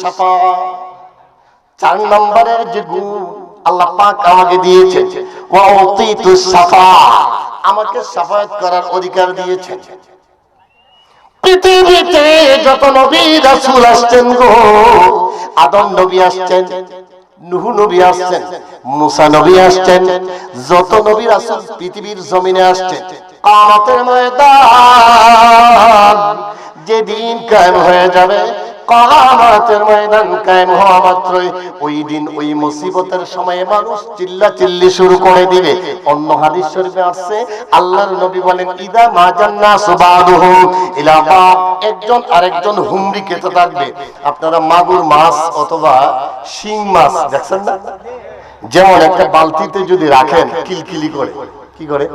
সাফা। চার নম্বরের যে গুণ আল্লাহ পাক আমাকে দিয়েছে সাফা। আমাকে সাফায়াত করার অধিকার দিয়েছেন। পৃথিবীতে যত নবী রাসূল আসছেন গো, আদম নবী আসছেন, নুহু নবী আসছেন, মুসা নবী আসছেন, যত নবী রাসূল পৃথিবীর জমিনে আসছেন, কিয়ামতের ময়দান যেদিন কায়েম হয়ে যাবে কামাতের ময়দান কায়েম হওয়া মাত্রই ওই দিন ওই মুসিবতের সময়ে মানুষ চিল্লা চিল্লি শুরু করে দিবে। অন্য হাদিস শরীফে আসছে, আল্লাহর নবী বলেন, ইদা ইলা একজন আরেকজন হুমড়ি খেতে থাকবে আপনারা মাগুর মাছ অথবা শিং মাছ দেখছেন না? যেমন একটা বালতিতে যদি রাখেন, কিলকিলি করে। কি করে?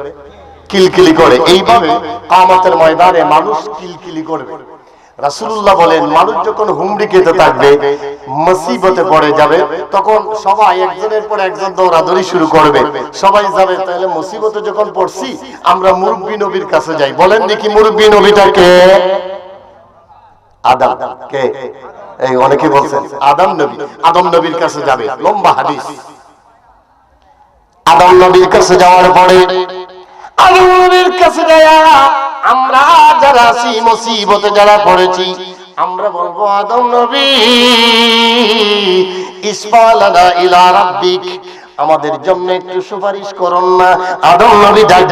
কিলকিলি করে। এইভাবে কামাতের ময়দানে মানুষ কিলকিলি করবে। রাসূলুল্লাহ বলেন, মানুষ যখন হুমড়ি খেতে থাকবে, মুসিবতে পড়ে যাবে, তখন সবাই একজনের পর একজন দৌড়াদৌড়ি শুরু করবে। সবাই যাবে, তাহলে মুসিবতে যখন পড়ছি, আমরা মুরব্বী নবীর কাছে যাই। বলেন নাকি মুরব্বী নবীটা কে? আদম। কে? এই অনেকে বলছেন, আদম নবী। আদম নবীর কাছে যাবে। লম্বা হাদিস। আদম নবীর কাছে যাওয়ার পরে নবীর কাছে যায়া আমরা যারা আছি, মুসিবতে যারা পড়েছি, আমরা বলব, আদম নবী ইসফালানা ইলা রাব্বিক আমাদের জন্য একটু সুপারিশ করুন না। আদম নবী ডাক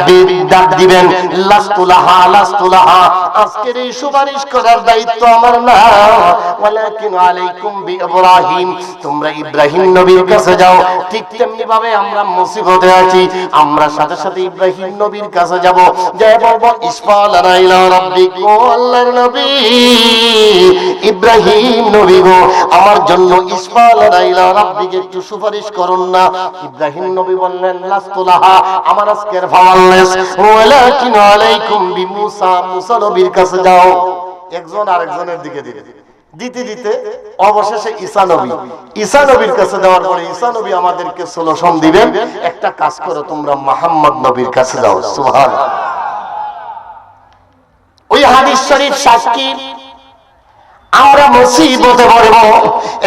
ডাক দিবেন, লাস্তুলাহা লাস্তুলাহা, আজকের এই সুপারিশ করার দায়িত্ব আমার না। ওয়ালাকিন আলাইকুম বি ইব্রাহিম তোমরা ইব্রাহিম নবীর কাছে যাও। ঠিক তেমনি ভাবে আমরা মুসিবতে আছি, আমরা সাথে সাথে ইব্রাহিম নবীর কাছে যাব। যে বলব ইসফালানা ইলা রাব্বিক ও আল্লাহর নবী, ইব্রাহিম নবী গো, আমার জন্য ইসফালানা ইলা রাব্বিক একটু সুপারিশ করুন না। ইব্রাহিম নবী বললেন লাস্তুলাহা আমার আজকের ফাওয়াল্লেস ওয়ালাকিন আলাইকুম বি মুসা মুসা নবীর কাছে যাও। একজন আরেকজনের দিকে দিতে দিতে দিতে অবশেষে ঈসা নবী। ঈসা নবীর কাছে যাওয়ার পরে ঈসা নবী আমাদেরকে সলিউশন দিবেন, একটা কাজ করো, তোমরা মুহাম্মদ নবীর কাছে যাও। সুবহানাল্লাহ। ওই হাদিস শরীফ সাক্ষী আমরা মুসিবতে পড়ব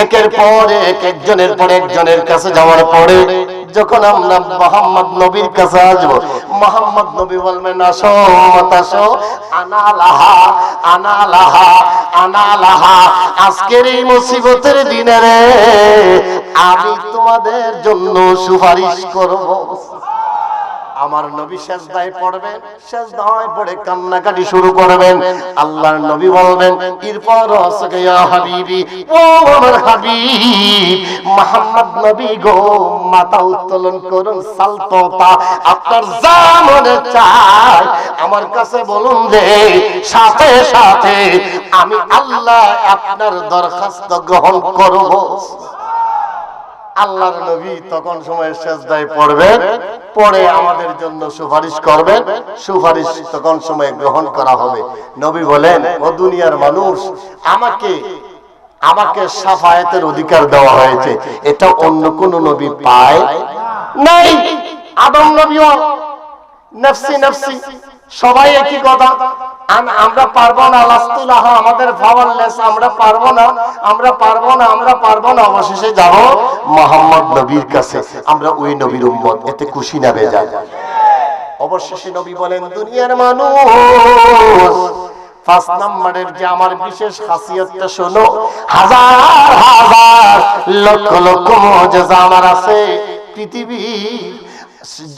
একের পর এক, একজনের পর একজনের কাছে যাওয়ার পরে যখন আমরা মোহাম্মদ নবীর কাছে আসব, মোহাম্মদ নবী বলবেন, আসো আসো আনা লাহা আনা লাহা আনা লাহা আজকের এই মুসিবতের দিনে আমি তোমাদের জন্য সুপারিশ করব। আমার নবী সেজদায় পড়বেন সেজদায় পড়ে কান্নাকাটি শুরু করবেন। আল্লাহর নবী বলবেন এরপর আমার কাছে বলুন সাথে সাথে আমি আল্লাহ আপনার দরখাস্ত গ্রহণ করব। আল্লাহর নবী তখন সময় সেজদায় পড়বেন পরে আমাদের জন্য সুপারিশ করবেন সুপারিশ তখন সময় গ্রহণ করা হবে। নবী বলেন, ও দুনিয়ার মানুষ, আমাকে আমাকে সাফায়াতের অধিকার দেওয়া হয়েছে। এটা অন্য কোন নবী পায় নাই। আদম নবীও, নফসি নফসি সবাই একই কথা। আমরা পারব না, লাস্তুলাহ, আমাদের ফাওয়ারলেস আমরা পারব না, আমরা পারব না, আমরা পারব না। অবশেষে যাব মোহাম্মদ নবীর কাছে। আমরা ওই নবীর উম্মত, এতে খুশি না বেজায় অবশেষে নবী বলেন, দুনিয়ার মানুষ পাঁচ নম্বরের যে আমার বিশেষ খাসিয়তটা শোনো, হাজার হাজার লক্ষ লক্ষ মজেজা আমার আছে। পৃথিবী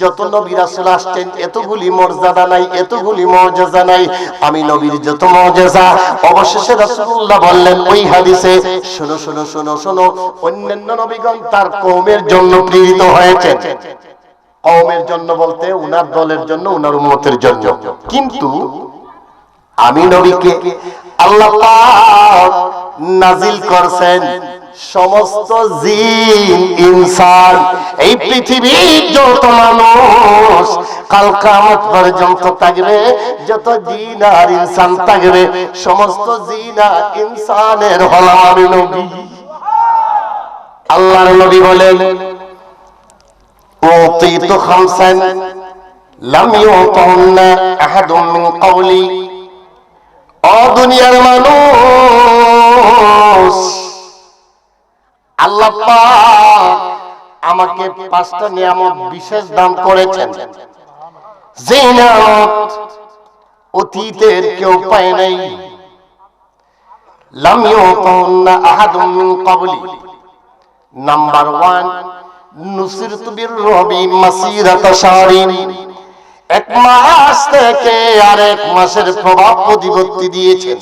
যত নবী রাসূল আসছেন, এতগুলি মর্যাদা নাই, এতগুলি মর্যাদা নাই। আমি নবীর যত মর্যাদা, অবশেষে বললেন ওই হাদিসে, শোনো শোনো শোনো শোনো, অন্যান্য নবীগণ তার কওমের জন্য প্রেরিত হয়েছেন কওমের জন্য বলতে উনার দলের জন্য, উনার জন্য। কিন্তু আমি নবীকে আল্লাহ নাজিল করছেন। সমস্ত জিন ইনসান এই পৃথিবীর যত মানুষ কাল কামত পর্যন্ত থাকবে যত জিন আর ইনসান থাকবে সমস্ত জিন আর ইনসানের হলাম আমি নবী আল্লাহর নবী বলেন أعطيت خمسا لم يعطهن أحد من قولي ও দুনিয়ার মানুষ মানুষ আল্লাহ আমাকে পাঁচটা নিয়ামত বিশেষ দান করেছেন। যে নিয়ামত অতীতের কেউ পায় নাই। নাম্বার 1 নুসিরতু বিররবি মাসিরাতা শাহরিন। এক মাস থেকে আরেক মাসের প্রভাব প্রতিপত্তি দিয়েছেন।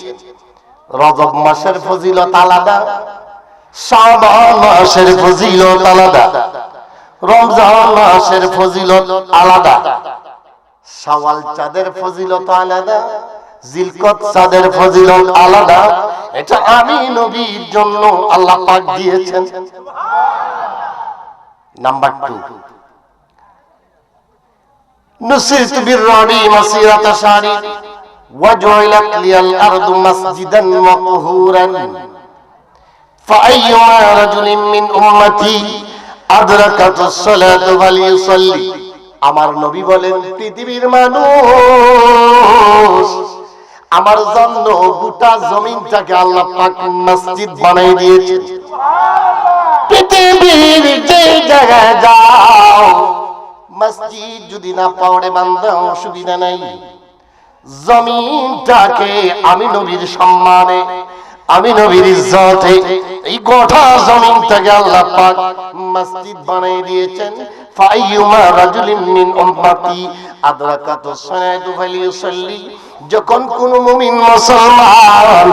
রজব মাসের ফজিলত আলাদা। শাবান মাসের ফজিলত আলাদা রমজান মাসের ফজিলত আলাদা শাওয়াল চাঁদের ফজিলত আলাদা জিলকত চাঁদের ফজিলত আলাদা এটা আমি নবীর জন্য আল্লাহ পাক দিয়েছেন নাম্বার টু نصرت بالرعب مسيرة شهر وجعلت لي الأرض مسجدا وطهورا فأيما رجل من أمتي أدركت الصلاة فليصلي আমার নবী বলেন পৃথিবীর মানুষ আমার জন্য গোটা জমিনটাকে আল্লাহ পাক মসজিদ বানাই দিয়েছে পৃথিবীর যে জায়গায় যাও মসজিদ যদি না পাওয়ারে বান্ধা অসুবিধা নাই জমিনটাকে আমি নবীর সম্মানে আমি নবীর ইজ্জতে এই গোটা জমিনটাকে আল্লাহ পাক মসজিদ বানিয়ে দিয়েছেন। ফাইয়ুমা রাজুলিন মিন উম্মতি, আদরাকাতু সালাতু ফালিয়ুসাল্লি যখন কোন মুমিন মুসলমান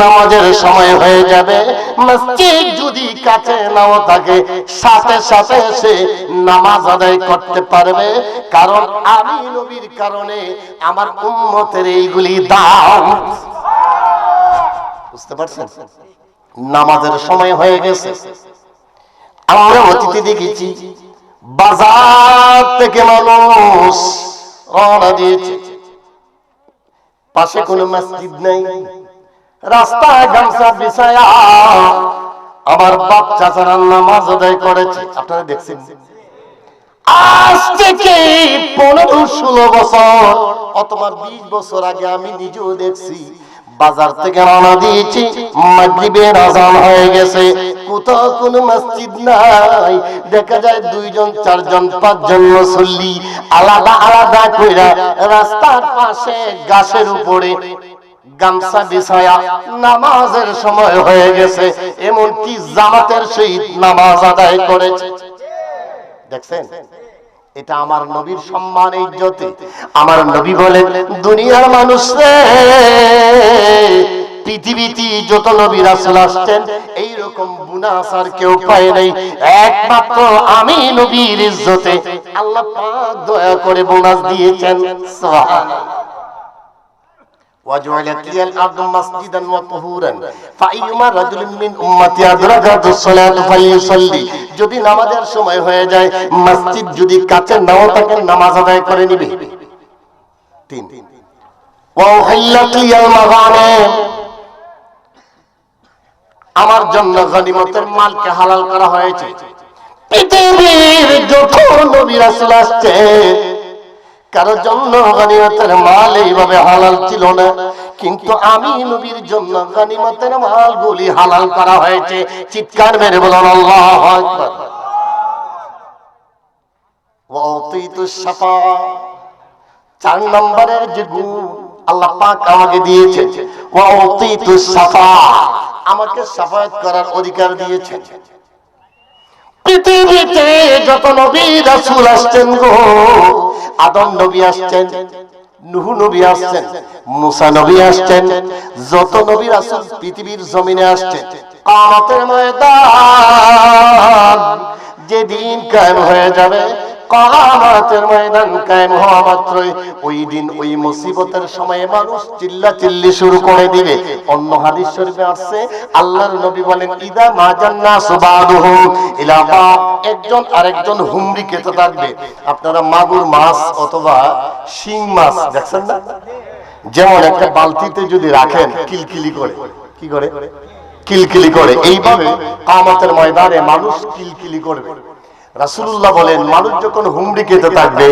নামাজের সময় হয়ে যাবে, মসজিদ যদি কাছে নাও থাকে, সাথে সাথে সে নামাজ আদায় করতে পারবে। কারণ আমি নবীর কারণে আমার উম্মতের এইগুলি দাম বুঝতে পারছেন? নামাজের সময় হয়ে গেছে। আমরা অতীতে দেখেছি, বাজার থেকে মানুষ রওনা দিয়েছে। পাশে কোনো মসজিদ নেই। রাস্তায় গামছা বিছায়া আমার বাচ্চা চারা নামাজ আদায় করেছে। আপনারা দেখছেন? আজ থেকে পনেরো ষোলো বছর, অথবা বিশ বছর আগে আমি নিজেও দেখছি বাজার থেকে রওনা দিয়েছি, মাগরিবের আজান হয়ে গেছে। কোথাও কোনো মসজিদ নাই। দেখা যায় দুইজন, চারজন, পাঁচজন মুসল্লি আলাদা আলাদা কইরা রাস্তার পাশে গাছের উপরে গামছা বিছায়া নামাজের সময় হয়ে গেছে। এমনকি জামাতের সহিত নামাজ আদায় করেছে। দেখছেন? এটা আমার নবীর সম্মান, ইজ্জতে। আমার নবী বলেন, দুনিয়ার মানুষ রে, পৃথিবীতে যত নবী রাসূল আসছেন এই রকম বুনাসার কেউ পায় নাই। একমাত্র আমি নবীর ইজ্জতে আল্লাহ পাক দয়া করে বোনাস দিয়েছেন। সুবহানাল্লাহ। وجعلت لي الأرض مسجدا وطهورا فأيما رجل من أمتي أدركت الصلاة فليصلي যদি নামাজের সময় হয়ে যায় মসজিদ যদি কাছে নাও থাকে নামাজ আদায় করে নিবে তিন وأحلت لي المغانم আমার জন্য গনিমতের মালকে হালাল করা হয়েছে পৃথিবীর যত নবী রাসূল আসছে কারোর জন্য গানিমতের মাল এইভাবে হালাল ছিল না। কিন্তু আমি নবীর জন্য গানিমতের মালগুলি হালাল করা হয়েছে। চিৎকার মেরে বলুন, আল্লাহু আমাকে সাফায়াত করার অধিকার দিয়েছে পৃথিবীতে যত নবী রাসুল আসছেন গো, আদম নবী আসছেন, নুহু নবী আসছেন, মুসা নবী আসছেন, যত নবী রাসুল পৃথিবীর জমিনে আসছেন কামতের ময়দান যেদিন কায়েম হয়ে যাবে ময়দান কায়েম হওয়া মাত্রই ওই দিন ওই মুসিবতের সময়ে মানুষ চিল্লা চিল্লি শুরু করে দিবে। অন্য হাদিস শরীফে আসছে, আল্লাহর নবী বলেন, ইদা মাজান্না সুবাদুহুম ইলা মা একজন আরেকজন খেতে থাকবে। আপনারা মাগুর মাছ অথবা শিং মাছ দেখছেন না? যেমন একটা বালতিতে যদি রাখেন, কিলকিলি করে। কি করে? কিলকিলি করে। এইভাবে কামতের ময়দানে মানুষ কিলকিলি করবে। রাসূলুল্লাহ বলেন, মানুষ যখন হুমড়ি খেতে থাকবে,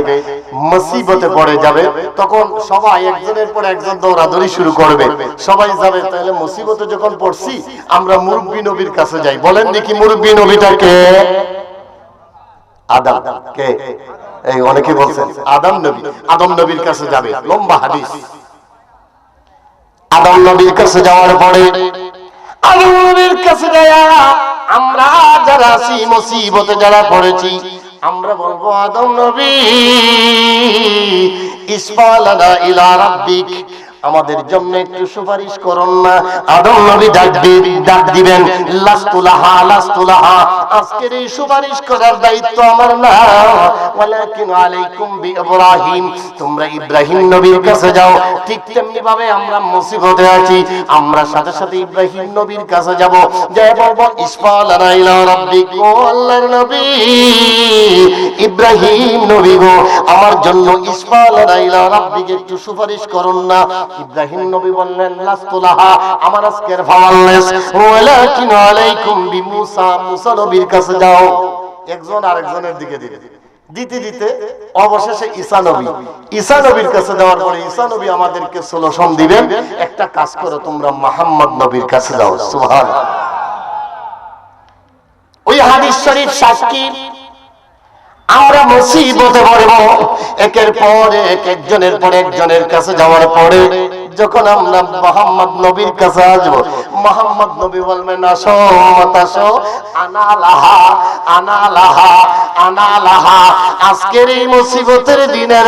মুসিবতে পড়ে যাবে, তখন সবাই একজনের পর একজন দৌড়াদৌড়ি শুরু করবে। সবাই যাবে তাহলে মুসিবতে যখন পড়ছি, আমরা মুরব্বী নবীর কাছে যাই। বলেন দেখি মুরব্বী নবীটাকে আদম। কে? এই অনেকে বলছেন, আদম নবী। আদম নবীর কাছে যাবে। লম্বা হাদিস। আদম নবীর কাছে যাওয়ার পরে নবীর কাছে যায় আমরা যারা আছি, মুসিবতে যারা পড়েছি, আমরা বলব, আদম নবী, ইসফালানা ইলা রাব্বিক আমাদের জন্য একটু সুপারিশ করুন না। আদম নবী ডাক ডাক দিবেন, লাস্তুলাহা লাস্তুলাহা। আজকের এই সুপারিশ করার দায়িত্ব আমার না। ওয়ালাকিন আলাইকুম বি ইব্রাহিম তোমরা ইব্রাহিম নবীর কাছে যাও। ঠিক তেমনি ভাবে আমরা মুসিবতে আছি। আমরা সাথে সাথে ইব্রাহিম নবীর কাছে যাব। জয় বলব ইসফালানা ইলা রাব্বিক ও আল্লাহর নবী। ইব্রাহিম নবী গো, আমার জন্য ইসফালানা ইলা রাব্বিক একটু সুপারিশ করুন না। ইব্রাহিম নবী বললেন, লাস্তুলাহা, আমার আজকের ওয়ালাকিন আলাইকুম মুসা নবীর কাছে যাও। একজন আরেকজনের দিকে দিতে দিতে অবশেষে ঈসা নবী। ঈসা নবীর কাছে যাওয়ার পরে ঈসা নবী আমাদেরকে দিবেন, একটা কাজ করো, তোমরা মুহাম্মদ নবীর কাছে যাও। সুবহানাল্লাহ। ওই হাদিস শরীফ সাক্ষী আমরা মুসিবতে পড়ব একের পর এক, একজনের পর একজনের কাছে যাওয়ার পরে যখন আমরা মোহাম্মদ নবীর কাছে আসব, মোহাম্মদ নবী বলবেন, আসো আসো আনা লাহা আনা আজকের এই মুসিবতের দিনে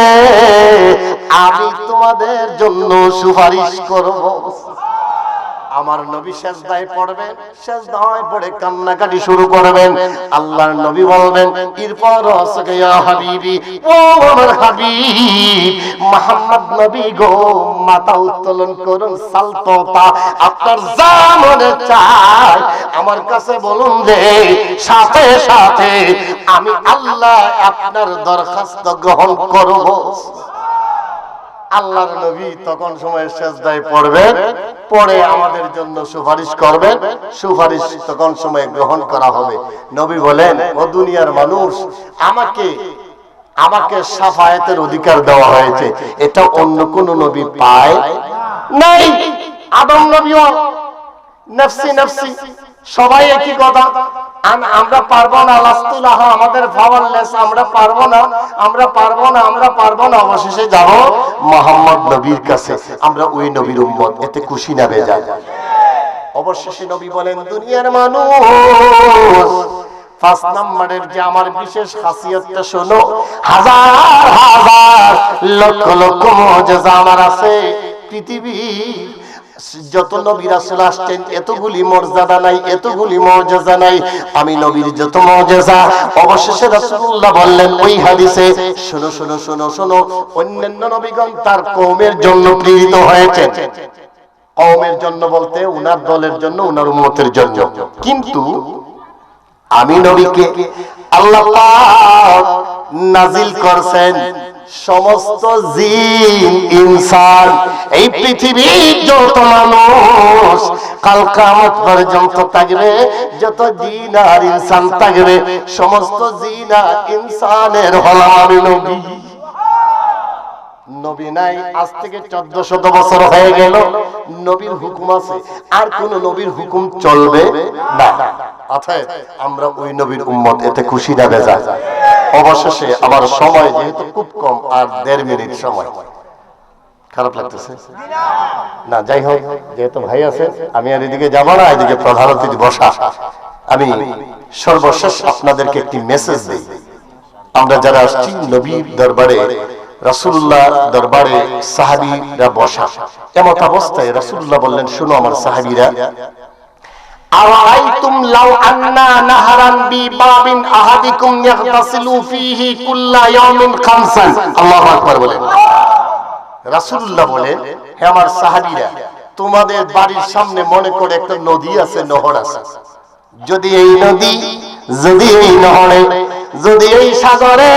আমি তোমাদের জন্য সুপারিশ করব। আমার নবী সেজদায় পড়বেন, সেজদায় পড়ে কান্নাকাটি শুরু করবেন। আল্লাহর নবী বলবেন এরপর নবী গো, মাথা উত্তোলন করুন, সালতোতা। আপনার যা মনে আমার কাছে বলুন যে, সাথে সাথে আমি আল্লাহ আপনার দরখাস্ত গ্রহণ করব। আল্লাহর নবী তখন সময় সেজদায় পড়বেন পরে আমাদের জন্য সুপারিশ করবেন সুপারিশ তখন সময় গ্রহণ করা হবে। নবী বলেন, ও দুনিয়ার মানুষ, আমাকে আমাকে সাফায়াতের অধিকার দেওয়া হয়েছে। এটা অন্য কোন নবী পায় নাই। আদম নবীও, নফসি নফসি। সবাই একই কথা। আমরা পারব না, লাস্তুলাহ, আমাদের পাওয়ারলেস আমরা পারব না, আমরা পারব না, আমরা পারব না, অবশেষে যাব মোহাম্মদ নবীর কাছে। আমরা ওই নবীর উম্মত, এতে খুশি না বেজায়। অবশেষে নবী বলেন, দুনিয়ার মানুষ পাঁচ নম্বরের যে আমার বিশেষ খাসিয়তটা শোনো, হাজার হাজার, লক্ষ লক্ষ মজেজা আমার আছে। পৃথিবী যত নবী রাসূল আসছেন, এতগুলি মর্যাদা নাই, এতগুলি মর্যাদা নাই। আমি নবীর যত মর্যাদা, অবশেষে রাসূলুল্লাহ বললেন ওই হাদিসে, শোনো শোনো শোনো শোনো, অন্যান্য নবীগণ তার কওমের জন্য প্রেরিত হয়েছেন। কওমের জন্য বলতে উনার দলের জন্য, উনার উম্মতের জন্য। কিন্তু আমি নবীকে আল্লাহ পাক নাজিল করছেন। সমস্ত জিন, ইনসান, এই পৃথিবীর যত মানুষ, কাল কামত পর্যন্ত থাকবে, যত জিন আর ইনসান থাকবে, সমস্ত জিন আর ইনসানের হলাম আমি নবী। নবী নাই, আজ থেকে চোদ্দ শত বছর হয়ে গেল, নবীর হুকুম আছে। আর কোন নবীর হুকুম চলবে না। আমরা ওই নবীর উম্মত, এতে খুশি না বেজা। অবশেষে আমার সময় যেহেতু খুব কম, আর দেড় মিনিট সময়। খারাপ লাগতেছে? না, যাই হোক, যেহেতু ভাই আছে, আমি আর এদিকে যাব না, এদিকে প্রধান অতিথি বসা। আমি সর্বশেষ আপনাদেরকে একটি মেসেজ দিই। আমরা যারা আসছি নবীর দরবারে রাসূলুল্লাহ দরবারে, সাহাবীরা বসা। এমত অবস্থায় রাসূলুল্লাহ বললেন, শুনো আমার সাহাবীরা রাসূলুল্লাহ হে আমার সাহাবীরা, তোমাদের বাড়ির সামনে মনে করে একটা নদী আছে, নহর আছে। যদি এই নদী, যদি এই নহরে, যদি এই সাগরে,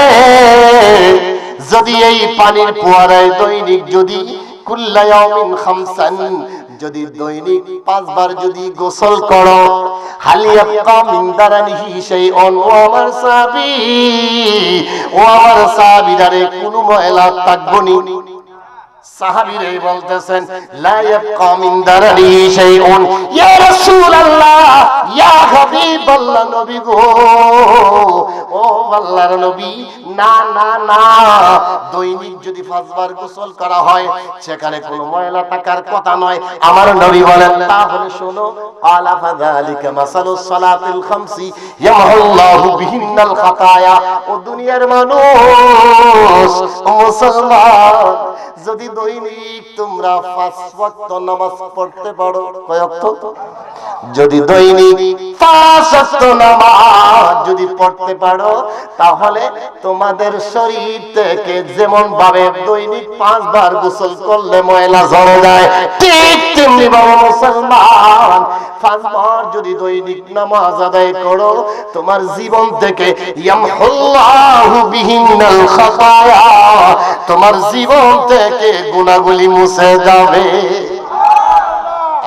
যদি এই পানির ফোয়ারায় দৈনিক যদি কুল্লায়ামিন খামসান যদি দৈনিক পাঁচবার যদি গোসল করো হাল ইয়াবকা দারানিহি শাইউন ও আমার কোনো ময়লা বলতেছেন শাইউন। ইয়া রাসূলুল্লাহ, ইয়া নবী গো। ও আল্লাহর নবী, না না না। দৈনিক যদি পাঁচবার গোসল করা হয়, সেখানে কোনো ময়লা থাকার কথা নয়। আমার নবী বলেন, তাহলে শোনো, আলা ফাযালিকা সালাতিল খামসি বিহিন্নাল খাতায়া। ও দুনিয়ার মানুষ মুসলমান, যদি দৈনিক তোমরা পাঁচ ওয়াক্ত নামাজ পড়তে পারো। যদি দৈনিক পাঁচ ওয়াক্ত নামাজ যদি পড়তে পারো, তাহলে তোমাদের শরীর থেকে যেমন ভাবে দৈনিক পাঁচবার গোসল করলে ময়লা ঝরে যায়, ঠিক তেমনি বাবা মুসলমান পাঁচবার যদি দৈনিক নামাজ আদায় করো, তোমার জীবন থেকে ইয়ামহুল্লাহু খাতায়া। তোমার জীবন থেকে গুনাহগুলি মুছে যাবে।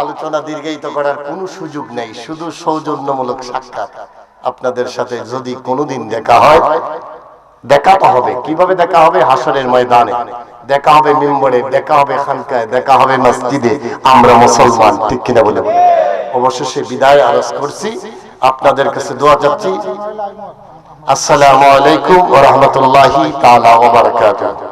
আলোচনা দীর্ঘায়িত করার কোনো সুযোগ নেই, শুধু সৌজন্যমূলক সাক্ষাৎ। আপনাদের সাথে যদি কোনোদিন দেখা হয় দেখা তো হবে। কীভাবে দেখা হবে? হাসরের ময়দানে। দেখা হবে মিম্বরে, দেখা হবে খানকায়, দেখা হবে মসজিদে। আমরা মুসলমান, ঠিক কিনা বলে অবশেষে বিদায় আরজ করছি। আপনাদের কাছে দোয়া যাচ্ছি আসসালামু আলাইকুম ওয়া রাহমাতুল্লাহি তাআলা ওয়া বারাকাতুহু।